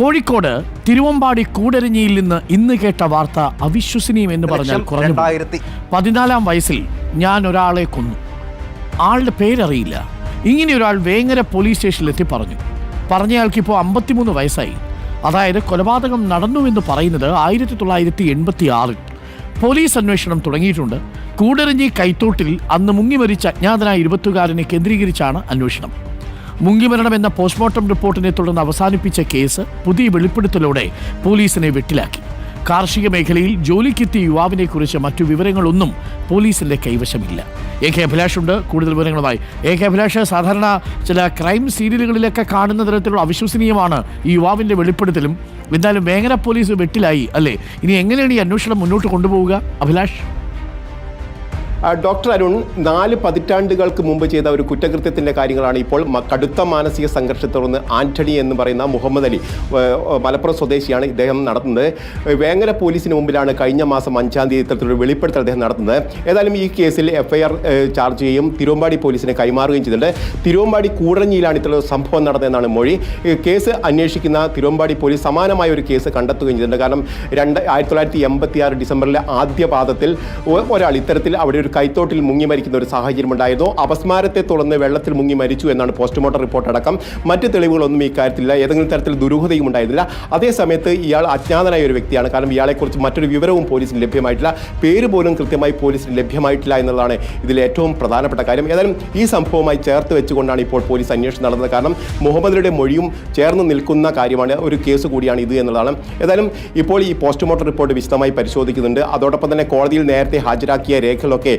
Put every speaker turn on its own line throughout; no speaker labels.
കോഴിക്കോട് തിരുവമ്പാടി കൂടരഞ്ഞിയിൽ നിന്ന് ഇന്ന് കേട്ട വാർത്ത അവിശ്വസനീയം എന്ന് പറഞ്ഞാൽ കുറഞ്ഞു പതിനാലാം വയസ്സിൽ ഞാൻ ഒരാളെ കൊന്നു. ആളുടെ പേരറിയില്ല. ഇങ്ങനെ ഒരാൾ വേങ്ങര പോലീസ് സ്റ്റേഷനിലെത്തി പറഞ്ഞു. പറഞ്ഞയാൾക്ക് ഇപ്പോൾ അമ്പത്തിമൂന്ന് വയസ്സായി. അതായത് കൊലപാതകം നടന്നുവെന്ന് പറയുന്നത് ആയിരത്തി തൊള്ളായിരത്തി എൺപത്തി ആറിൽ പോലീസ് അന്വേഷണം തുടങ്ങിയിട്ടുണ്ട്. കൂടരഞ്ഞി കൈത്തോട്ടിൽ അന്ന് മുങ്ങി മരിച്ച അജ്ഞാതനായ ഇരുപത്തുകാരനെ കേന്ദ്രീകരിച്ചാണ് അന്വേഷണം. മുങ്ങിമരണം എന്ന പോസ്റ്റ്മോർട്ടം റിപ്പോർട്ടിനെ തുടർന്ന് അവസാനിപ്പിച്ച കേസ് പുതിയ വെളിപ്പെടുത്തലോടെ പോലീസിനെ വെട്ടിലാക്കി. കാർഷിക മേഖലയിൽ ജോലിക്കെത്തിയ യുവാവിനെ കുറിച്ച് മറ്റു വിവരങ്ങളൊന്നും പോലീസിന്റെ കൈവശമില്ല. എ കെ അഭിലാഷ് ഉണ്ട്. കൂടുതൽ വിവരങ്ങളുമായി എ കെ അഭിലാഷ് സാധാരണ ചില ക്രൈം സീരിയലുകളിലൊക്കെ കാണുന്ന തരത്തിലുള്ള അവിശ്വസനീയമാണ് ഈ യുവാവിന്റെ വെളിപ്പെടുത്തലും. എന്തായാലും വേങ്ങര പോലീസ് വെട്ടിലായി അല്ലേ? ഇനി എങ്ങനെയാണ് ഈ അന്വേഷണം മുന്നോട്ട് കൊണ്ടുപോവുക? അഭിലാഷ്.
ഡോക്ടർ അരുൺ നാല് പതിറ്റാണ്ടുകൾക്ക് മുമ്പ് ചെയ്ത ഒരു കുറ്റകൃത്യത്തിന്റെ കാര്യങ്ങളാണ് ഇപ്പോൾ കടുത്ത മാനസിക സംഘർഷത്തെ തുടർന്ന് ആന്റണി എന്ന് പറയുന്ന മുഹമ്മദ് അലി മലപ്പുറം സ്വദേശിയാണ് ഇദ്ദേഹം നടത്തുന്നത്. വേങ്ങര പോലീസിന് മുമ്പിലാണ് കഴിഞ്ഞ മാസം അഞ്ചാം തീയതി ഇത്തരത്തിലൊരു വെളിപ്പെടുത്തൽ അദ്ദേഹം നടത്തുന്നത്. ഏതായാലും ഈ കേസിൽ എഫ്ഐആർ ചാർജ് ചെയ്യുകയും തിരുവമ്പാടി പോലീസിനെ കൈമാറുകയും ചെയ്തിട്ടുണ്ട്. തിരുവമ്പാടി കൂടഞ്ഞിയിലാണ് ഇത്തരം സംഭവം നടന്നതെന്നാണ് മൊഴി. കേസ് അന്വേഷിക്കുന്ന തിരുവമ്പാടി പോലീസ് സമാനമായ ഒരു കേസ് കണ്ടെത്തുകയും ചെയ്തിട്ടുണ്ട്. കാരണം രണ്ട് ആയിരത്തി തൊള്ളായിരത്തി എൺപത്തി ആറ് ഡിസംബറിലെ ആദ്യ പാദത്തിൽ ഒരാൾ ഇത്തരത്തിൽ അവിടെ ഒരു കൈത്തോട്ടിൽ മുങ്ങി മരിക്കുന്ന ഒരു സാഹചര്യം ഉണ്ടായിരുന്നു. അപസ്മാരത്തെ തുടർന്ന് വെള്ളത്തിൽ മുങ്ങി മരിച്ചു എന്നാണ് പോസ്റ്റ്മോർട്ടം റിപ്പോർട്ട് അടക്കം. മറ്റ് തെളിവുകളൊന്നും ഈ കാര്യത്തിലില്ല ഏതെങ്കിലും തരത്തിൽ ദുരൂഹതയും ഉണ്ടായിരുന്നില്ല. അതേ സമയത്ത് ഇയാൾ അജ്ഞാതനായ ഒരു വ്യക്തിയാണ്. കാരണം ഇയാളെക്കുറിച്ച് മറ്റൊരു വിവരവും പോലീസിന് ലഭ്യമായിട്ടില്ല. പേര് പോലും കൃത്യമായി പോലീസിന് ലഭ്യമായിട്ടില്ല എന്നുള്ളതാണ് ഇതിൽ ഏറ്റവും പ്രധാനപ്പെട്ട കാര്യം. ഏതായാലും ഈ സംഭവവുമായി ചേർത്ത് വെച്ചുകൊണ്ടാണ് ഇപ്പോൾ പോലീസ് അന്വേഷണം നടന്നത്. കാരണം മുഹമ്മദിയുടെ മൊഴിയും ചേർന്ന് നിൽക്കുന്ന കാര്യമാണ് ഒരു കേസ് കൂടിയാണ് ഇത് എന്നുള്ളതാണ്. ഏതായാലും ഇപ്പോൾ ഈ പോസ്റ്റ്മോർട്ടം റിപ്പോർട്ട് വിശദമായി പരിശോധിക്കുന്നുണ്ട്. അതോടൊപ്പം തന്നെ കോടതിയിൽ നേരത്തെ ഹാജരാക്കിയ രേഖകളൊക്കെ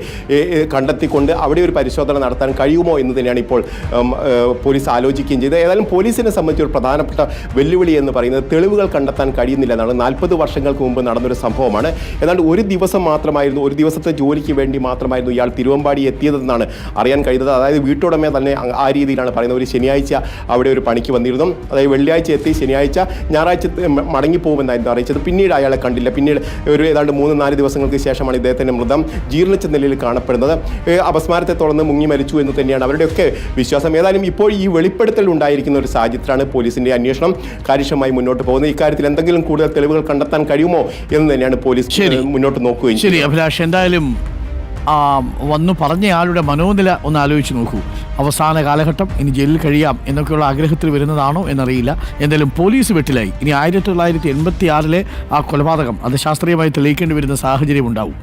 കണ്ടെത്തിക്കൊണ്ട് അവിടെ ഒരു പരിശോധന നടത്താൻ കഴിയുമോ എന്ന് തന്നെയാണ് ഇപ്പോൾ പോലീസ് ആലോചിക്കുകയും ചെയ്തത്. ഏതായാലും പോലീസിനെ സംബന്ധിച്ച് ഒരു പ്രധാനപ്പെട്ട വെല്ലുവിളി എന്ന് പറയുന്നത് തെളിവുകൾ കണ്ടെത്താൻ കഴിയുന്നില്ല എന്നാണ്. നാൽപ്പത് വർഷങ്ങൾക്ക് മുമ്പ് നടന്നൊരു സംഭവമാണ്. ഏതാണ്ട് ഒരു ദിവസം മാത്രമായിരുന്നു ഒരു ദിവസത്തെ ജോലിക്ക് വേണ്ടി മാത്രമായിരുന്നു ഇയാൾ തിരുവമ്പാടി എത്തിയതെന്നാണ് അറിയാൻ കഴിയുന്നത്. അതായത് വീട്ടുടമ തന്നെ ആ രീതിയിലാണ് പറയുന്നത്. ഒരു ശനിയാഴ്ച അവിടെ ഒരു പണിക്ക് വന്നിരുന്നു. അതായത് വെള്ളിയാഴ്ച എത്തി ശനിയാഴ്ച ഞായറാഴ്ച മടങ്ങിപ്പോകുമെന്നായിരുന്നു അറിയിച്ചത്. പിന്നീട് അയാളെ കണ്ടില്ല. പിന്നീട് ഒരു ഏതാണ്ട് മൂന്ന് നാല് ദിവസങ്ങൾക്ക് ശേഷമാണ് ഇദ്ദേഹത്തിന്റെ മൃതം ജീർണിച്ച നിലയിൽ കാണപ്പെടുന്നത്. ഏ, അപസ്മാരത്തെ തുടർന്ന് മുങ്ങി മരിച്ചു എന്ന് തന്നെയാണ് അവരുടെയൊക്കെ വിശ്വാസം. ഏതായാലും ഇപ്പോൾ ഈ വെളിപ്പെടുത്തൽ ഉണ്ടായിരിക്കുന്ന ഒരു സാഹചര്യത്തിലാണ് പോലീസിന്റെ അന്വേഷണം കാര്യക്ഷമമായി മുന്നോട്ട് പോകുന്നത്. ഇക്കാര്യത്തിൽ എന്തെങ്കിലും കൂടുതൽ തെളിവുകൾ കണ്ടെത്താൻ കഴിയുമോ എന്ന് തന്നെയാണ് പോലീസ് മുന്നോട്ട് നോക്കുകയും
ശരി അഭിലാഷ് എന്തായാലും വന്നു പറഞ്ഞയാളുടെ മനോനില ഒന്ന് ആലോചിച്ച് നോക്കൂ. അവസാന കാലഘട്ടം ഇനി ജയിലിൽ കഴിയാം എന്നൊക്കെയുള്ള ആഗ്രഹത്തിൽ വരുന്നതാണോ എന്നറിയില്ല. എന്തായാലും പോലീസ് വെട്ടിലായി. ഇനി ആയിരത്തി തൊള്ളായിരത്തി എൺപത്തി ആറിലെ ആ കൊലപാതകം അത് ശാസ്ത്രീയമായി തെളിയിക്കേണ്ടി വരുന്ന സാഹചര്യം ഉണ്ടാവും.